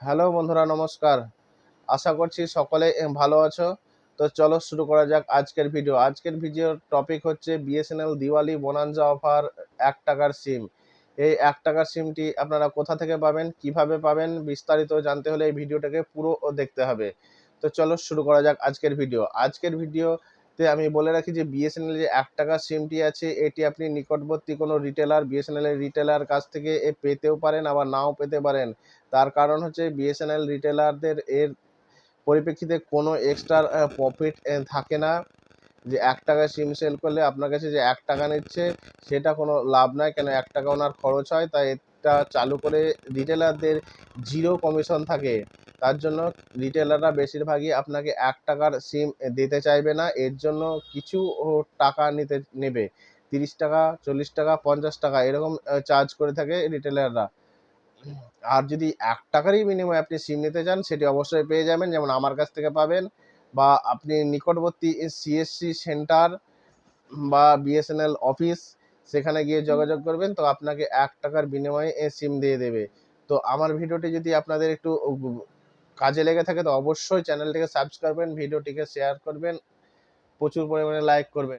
Hello বন্ধুরা, নমস্কার। আশা করছি সকলে ভালো আছো। তো চলো শুরু করা যাক আজকের ভিডিও আজকের ভিডিওর টপিক হচ্ছে বিএসএনএল দিওয়ালি বোনাঞ্জা অফার এক টাকার সিম এই এক টাকার সিমটি আপনারা কোথা থেকে পাবেন, কীভাবে পাবেন, বিস্তারিত জানতে হলে এই ভিডিওটাকে পুরো দেখতে হবে। তো চলো শুরু করা যাক আজকের ভিডিও আজকের ভিডিওতে আমি বলে রাখি যে বিএসএনএল যে এক টাকার সিমটি আছে, এটি আপনি নিকটবর্তী কোনো রিটেলার বিএসএনএল এর রিটেলার কাছ থেকে এ পেতেও পারেন, আবার নাও পেতে পারেন। তার কারণ হচ্ছে বিএসএনএল রিটেলারদের এর পরিপ্রেক্ষিতে কোনো এক্সট্রা প্রফিট থাকে না। যে এক টাকা সিম সেল করলে আপনার কাছে যে এক টাকা নিচ্ছে, সেটা কোনো লাভ নয়, কেন এক টাকা ওনার খরচ হয়, তাই এটা চালু করে রিটেলারদের জিরো কমিশন থাকে। তার জন্য রিটেলাররা বেশিরভাগই আপনাকে এক টাকার সিম দিতে চাইবে না। এর জন্য কিছু টাকা নিতে, নেবে। তিরিশ টাকা, চল্লিশ টাকা, পঞ্চাশ টাকা এরকম চার্জ করে থাকে রিটেলাররা আর যদি এক টাকারই বিনিময়ে আপনি সিম নিতে চান, সেটি অবশ্যই পেয়ে যাবেন। যেমন আমার কাছ থেকে পাবেন বা আপনি নিকটবর্তী সিএসসি সেন্টার বা বিএসএনএল অফিস সেখানে গিয়ে যোগাযোগ করবেন, তো আপনাকে এক টাকার বিনিময়ে সিম দিয়ে দেবে। তো আমার ভিডিওটি যদি আপনাদের একটু কাজে লেগে থাকে, তো অবশ্যই চ্যানেলটিকে সাবস্ক্রাইব করবেন ভিডিওটিকে শেয়ার করবেন, প্রচুর পরিমাণে লাইক করবেন।